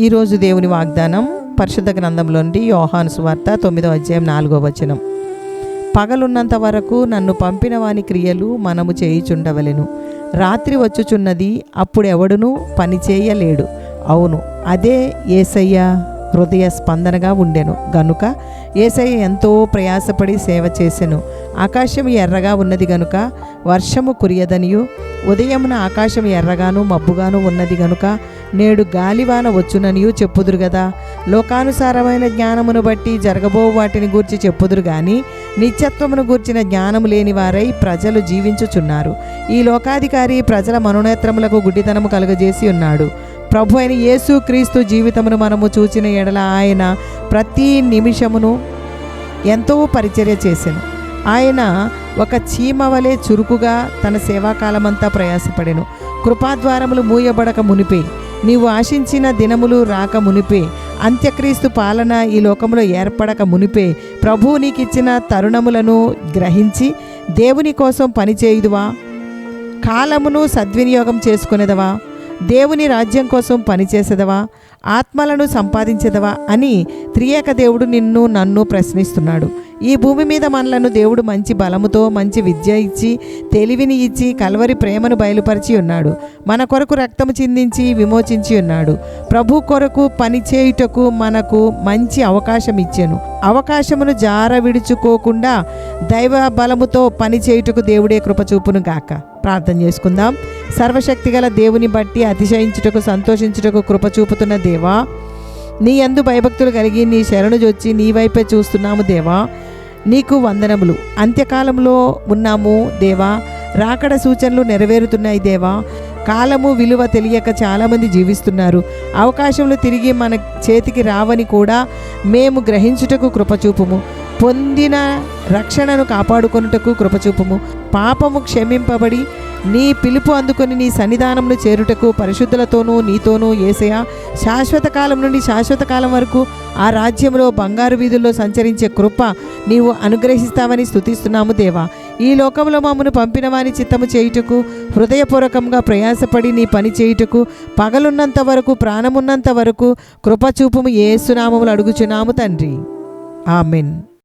ఈరోజు దేవుని వాగ్దానం పరిశుద్ధ గ్రంథంలోని యోహాను సువార్త తొమ్మిదో అధ్యాయం నాలుగో వచనం. పగలున్నంత వరకు నన్ను పంపిన వాని క్రియలు మనము చేయుచుండవలెను. రాత్రి వచ్చుచున్నది అప్పుడు ఎవడునూ పని చేయలేడు. అవును అదే ఏసయ్య హృదయ స్పందనగా ఉండెను. గనుక ఏసయ్య ఎంతో ప్రయాసపడి సేవ చేసెను. ఆకాశం ఎర్రగా ఉన్నది గనుక వర్షము కురియదనియు. ఉదయమున ఆకాశం ఎర్రగాను మబ్బుగాను ఉన్నది గనుక నేడు గాలివాన వచ్చుననియూ చెప్పుదురు కదా లోకానుసారమైన జ్ఞానమును బట్టి జరగబో వాటిని గూర్చి చెప్పుదురు గాని నిత్యత్వమును గూర్చిన జ్ఞానము లేని వారై ప్రజలు జీవించుచున్నారు. ఈ లోకాధికారి ప్రజల మనోనేత్రములకు గుడ్డితనము కలుగజేసి ఉన్నాడు. ప్రభు అయిన యేసు క్రీస్తు జీవితమును మనము చూచిన ఎడల ఆయన ప్రతి నిమిషమును ఎంతో పరిచర్య చేశాను ఆయన ఒక చీమ వలె చురుకుగా తన సేవాకాలమంతా ప్రయాసపడెను. కృపాద్వారములు మూయబడక మునిపే నీవు ఆశించిన దినములు రాక మునిపే అంత్యక్రీస్తు పాలన ఈ లోకంలో ఏర్పడక మునిపే ప్రభువు నీకిచ్చిన తరుణములను గ్రహించి దేవుని కోసం పనిచేయుదువా? కాలమును సద్వినియోగం చేసుకునేదవా? దేవుని రాజ్యం కోసం పనిచేసేదవా? ఆత్మలను సంపాదించేదవా అని త్రియేక దేవుడు నిన్ను నన్ను ప్రశ్నిస్తున్నాడు. ఈ భూమి మీద మనలను దేవుడు మంచి బలముతో మంచి విద్య ఇచ్చి తెలివిని ఇచ్చి కలవరి ప్రేమను బయలుపరిచి ఉన్నాడు. మన కొరకు రక్తము చిందించి విమోచించి ఉన్నాడు. ప్రభు కొరకు పని చేయుటకు మనకు మంచి అవకాశం ఇచ్చాను. అవకాశమును జార విడుచుకోకుండా దైవ బలముతో పని చేయుటకు దేవుడే కృపచూపును గాక. ప్రార్థన చేసుకుందాం. సర్వశక్తిగల దేవుని బట్టి అతిశయించుటకు సంతోషించుటకు కృప చూపుతున్న దేవా నీ యందు భయభక్తులు కలిగి నీ శరణు జొచ్చి నీ వైపే చూస్తున్నాము దేవా. నీకు వందనములు. అంత్యకాలంలో ఉన్నాము దేవా. రాకడ సూచనలు నెరవేరుతున్నాయి దేవా. కాలము విలువ తెలియక చాలామంది జీవిస్తున్నారు. అవకాశంలో తిరిగి మన చేతికి రావని కూడా మేము గ్రహించుటకు కృపచూపుము పొందిన రక్షణను కాపాడుకొనుటకు కృపచూపుము. పాపము క్షమింపబడి నీ పిలుపు అందుకొని నీ సన్నిధానంలో చేరుటకు పరిశుద్ధులతోనూ నీతోనూ ఏసయ. శాశ్వత కాలం నుండి శాశ్వత కాలం వరకు ఆ రాజ్యంలో బంగారు వీధుల్లో సంచరించే కృప నీవు అనుగ్రహిస్తావని స్తుతిస్తున్నాము దేవా. ఈ లోకంలో మమ్మను పంపిన వాని చిత్తము చేయుటకు హృదయపూర్వకంగా ప్రయాసపడి నీ పని చేయుటకు పగలున్నంత వరకు ప్రాణమున్నంత వరకు కృపచూపుము ఏ సునామములు అడుగుచున్నాము తండ్రి. ఆమెన్.